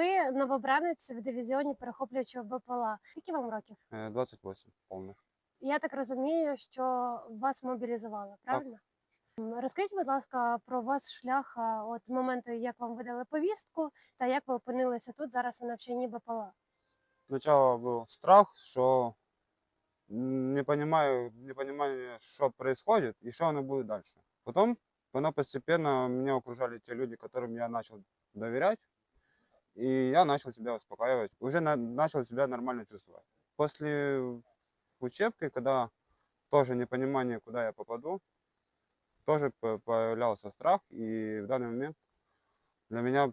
Ви новобранець в дивізіоні перехоплюючого БПЛА. Скільки вам років? Е, 28 повних. Я так розумію, що вас мобілізували, правильно? М, Розкажіть, будь ласка, про ваш шлях от з моменту, як вам видали повістку, та як ви опинилися тут зараз на навчанні БПЛА. Сначала был страх, м, не понимаю, не понимаю, что происходит и что оно будет дальше. Потом, оно постепенно меня окружали те люди, которым я начал доверять, и я начал себя успокаивать, уже на- начал себя нормально чувствовать. После учебки, когда тоже непонимание, куда я попаду, тоже по- появлялся страх, и в данный момент для меня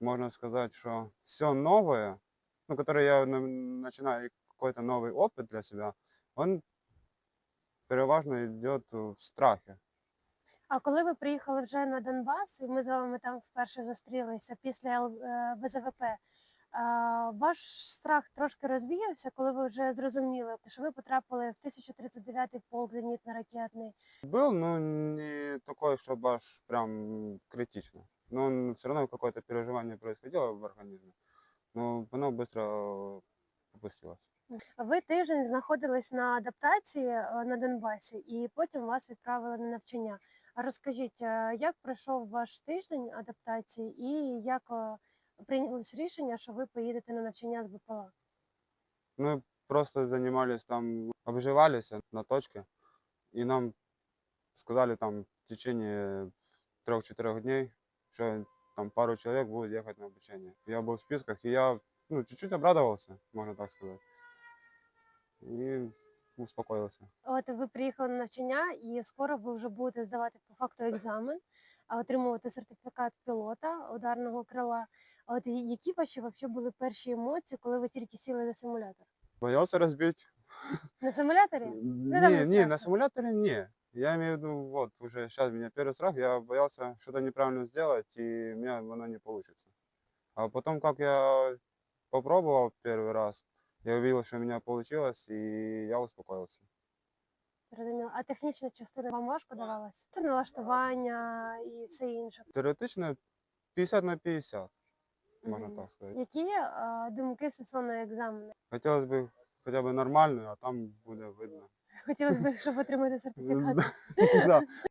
можно сказать, что все новое, ну, который я на- начинаю какой-то новый опыт для себя, он переважно идет в страхе. А коли ви приїхали вже на Донбас, і ми з вами там вперше зустрілися після Л- е, БЗВП, а, ваш страх трошки розвіявся, коли ви вже зрозуміли, що ви потрапили в 1039-й полк зенітно-ракетний. Был, но не такой, чтобы аж прям критично. Но все равно какое-то переживание происходило в организме, но оно быстро опустилось. Ви тиждень знаходились на адаптації е, на Донбасі, і потім вас відправили на навчання. А розкажіть, е, як пройшов ваш тиждень адаптації, і як е, прийнялось рішення, що ви поїдете на навчання з БПЛА? Мы просто занимались там, обживались на точке, и нам сказали там в течение трех-четырех дней, что там пару человек будет ехать на обучение. Я был в списках, и я ну, чуть-чуть обрадовался, можно так сказать, и успокоился. От ви приїхали на навчання, і скоро ви вже будете здавати по факту екзамен, а отримувати сертифікат пілота ударного крила. А От які ваші вообще були перші емоції, коли ви тільки сіли за симулятор? Боялся разбить? На симуляторі? Не, не не, на симуляторе не. Я имею в виду, вот, уже сейчас у меня первый страх, я боялся что-то неправильно сделать, и у меня оно не получится. А потом, как я попробовал первый раз, я увидел, что у меня получилось, и я успокоился. Зрозуміло. А технічна частина вам важко давалась? Це налаштування і все інше. Теоретично 50 на 50, можно Мгм. так сказать. Які е, думки стосовно екзамену? Хотелось бы хотя бы нормальную, а там будет видно. Хотілося б, щоб отримати сертифікат. Да.